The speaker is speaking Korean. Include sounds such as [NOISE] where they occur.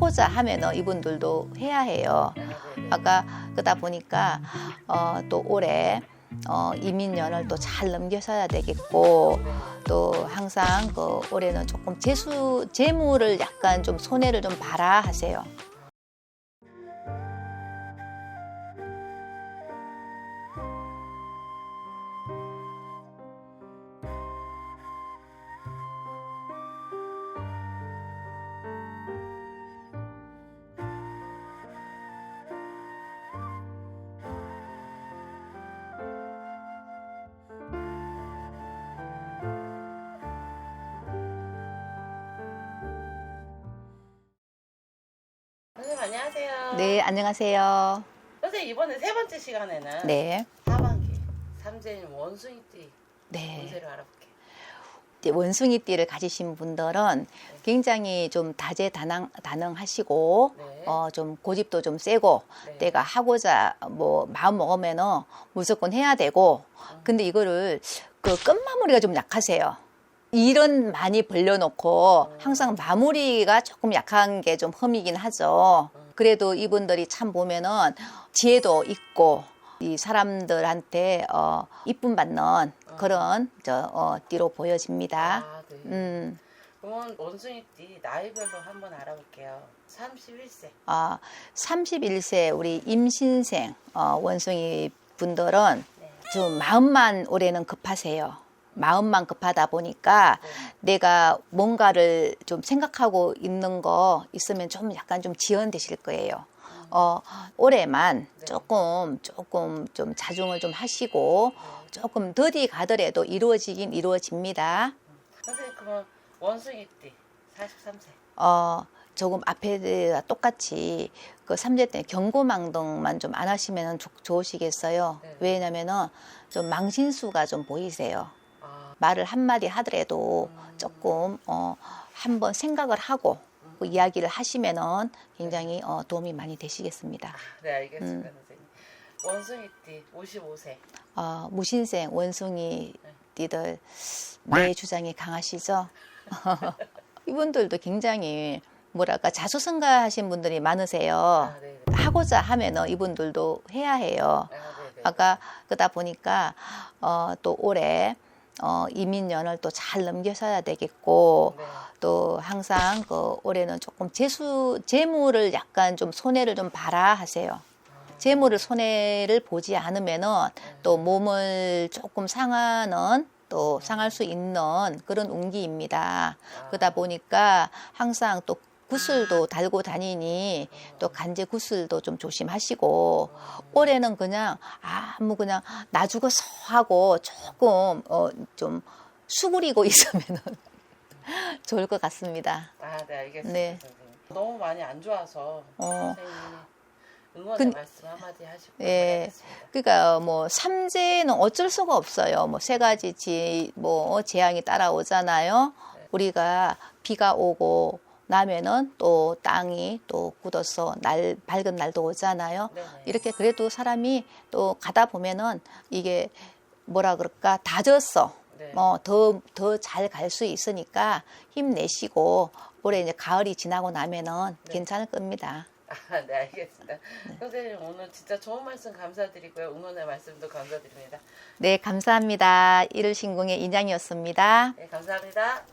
하고자 하면은 이분들도 해야 해요. 아까 그러다 보니까 어, 또 올해 어, 이민년을 또 잘 넘겨서야 되겠고 또 항상 그 올해는 조금 재수 재물을 약간 좀 손해를 좀 봐라 하세요. 네, 안녕하세요. 선생님 이번에 세 번째 시간에는 네, 하반기 삼재인 원숭이띠 네. 운세를 알아볼게요. 이제 원숭이띠를 가지신 분들은 굉장히 좀 다재다능 다능 하시고 네. 어, 좀 고집도 좀 세고 네. 내가 하고자 뭐 마음 먹으면은 무조건 해야 되고 음. 근데 이거를 그 끝마무리가 좀 약하세요. 일은 많이 벌려놓고 음. 항상 마무리가 조금 약한 게 좀 흠이긴 하죠. 음. 그래도 이분들이 참 보면은 지혜도 있고 이 사람들한테 어, 이쁨 받는 그런 저 어, 띠로 보여집니다. 아, 네. 음, 그러면 원숭이 띠 나이별로 한번 알아볼게요. 31세. 아, 31세 우리 임신생 어, 원숭이 분들은 네. 좀 마음만 올해는 급하세요. 마음만 급하다 보니까 내가 뭔가를 좀 생각하고 있는 거 있으면 좀 약간 좀 지연되실 거예요. 어, 올해만 네. 조금 조금 좀 자중을 좀 하시고 조금 더디 가더라도 이루어지긴 이루어집니다. 선생님 그러면 원숭이띠 43세. 어, 조금 앞에 똑같이 그 삼재 때 경고망동만 좀 안 하시면 좋으시겠어요. 네. 왜냐면은 좀 망신수가 좀 보이세요. 아, 말을 한마디 하더라도 음. 조금 어, 한번 생각을 하고 그 이야기를 하시면은 굉장히 어, 도움이 많이 되시겠습니다. 네 알겠습니다 음. 선생님. 원숭이띠 55세. 어, 무신생 원숭이 띠들 내 주장이 강하시죠? [LAUGHS] 이분들도 굉장히 뭐랄까 자수성가하신 분들이 많으세요. 아, 네. 네. 하고자 하면은 이분들도 해야 해요. 아, 네, 네. 아까 그러다 보니까 어, 또 올해 어, 이민년을 또 잘 넘겨서야 되겠고 네. 또 항상 그 올해는 조금 재수 재물을 약간 좀 손해를 좀 봐라 하세요. 재물을 손해를 보지 않으면은 또 몸을 조금 상하는 또 상할 수 있는 그런 운기입니다. 그러다 보니까 항상 또 구슬도 달고 다니니 또 간제 구슬도 좀 조심하시고 올해는 그냥 아무 그냥 나 죽어서 하고 조금 어 좀 수그리고 [LAUGHS] 있으면은 좋을 것 같습니다. 아, 네 알겠습니다 네. 선생님. 너무 많이 안 좋아서 어. 선생님이 응원의 근- 말씀 한마디 하시고 예. 하겠습니다. 그러니까 뭐 삼재는 어쩔 수가 없어요. 뭐 세 가지 지 뭐 재앙이 따라오잖아요. 우리가 비가 오고 나면은 또 땅이 또 굳어서 날 밝은 날도 오잖아요. 네네. 이렇게 그래도 사람이 또 가다 보면은 이게 뭐라 그럴까 다졌어. 네. 뭐더 더 잘 갈 수 있으니까 힘내시고 올해 이제 가을이 지나고 나면은 네. 괜찮을 겁니다. 아, 네, 알겠습니다. 선생님 오늘 진짜 좋은 말씀 감사드리고요. 응원의 말씀도 감사드립니다. 네, 감사합니다. 일일신궁의 인양이었습니다. 네, 감사합니다.